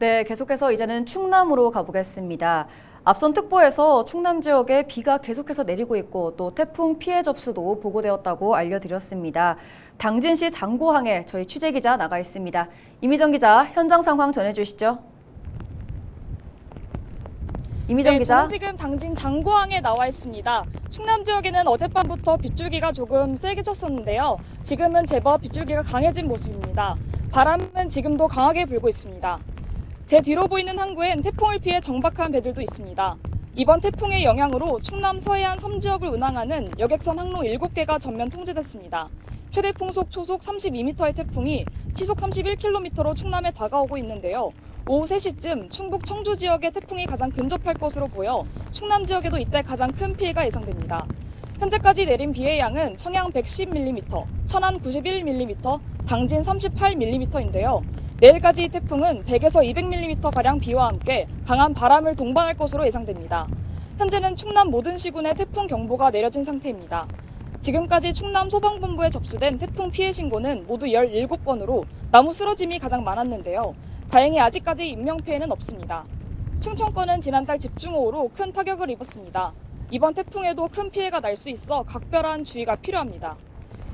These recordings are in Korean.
네, 계속해서 이제는 충남으로 가보겠습니다. 앞선 특보에서 충남 지역에 비가 계속해서 내리고 있고 또 태풍 피해 접수도 보고되었다고 알려드렸습니다. 당진시 장고항에 저희 취재 기자 나가 있습니다. 이미정 기자 현장 상황 전해주시죠. 이미정 네, 기자. 저는 지금 당진 장고항에 나와 있습니다. 충남 지역에는 어젯밤부터 빗줄기가 조금 세게 쳤었는데요. 지금은 제법 빗줄기가 강해진 모습입니다. 바람은 지금도 강하게 불고 있습니다. 제 뒤로 보이는 항구엔 태풍을 피해 정박한 배들도 있습니다. 이번 태풍의 영향으로 충남 서해안 섬 지역을 운항하는 여객선 항로 7개가 전면 통제됐습니다. 최대 풍속 초속 32m의 태풍이 시속 31km로 충남에 다가오고 있는데요. 오후 3시쯤 충북 청주 지역에 태풍이 가장 근접할 것으로 보여 충남 지역에도 이때 가장 큰 피해가 예상됩니다. 현재까지 내린 비의 양은 청양 110mm, 천안 91mm, 당진 38mm인데요. 내일까지 이 태풍은 100에서 200mm 가량 비와 함께 강한 바람을 동반할 것으로 예상됩니다. 현재는 충남 모든 시군에 태풍 경보가 내려진 상태입니다. 지금까지 충남 소방본부에 접수된 태풍 피해 신고는 모두 17건으로 나무 쓰러짐이 가장 많았는데요. 다행히 아직까지 인명피해는 없습니다. 충청권은 지난달 집중호우로 큰 타격을 입었습니다. 이번 태풍에도 큰 피해가 날 수 있어 각별한 주의가 필요합니다.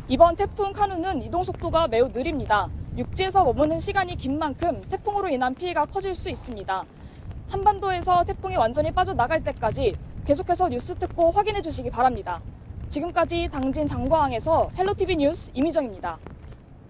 이번 태풍 카누는 이동 속도가 매우 느립니다. 육지에서 머무는 시간이 긴 만큼 태풍으로 인한 피해가 커질 수 있습니다. 한반도에서 태풍이 완전히 빠져나갈 때까지 계속해서 뉴스 특보 확인해 주시기 바랍니다. 지금까지 당진 장과항에서 헬로티비 뉴스 이미정입니다.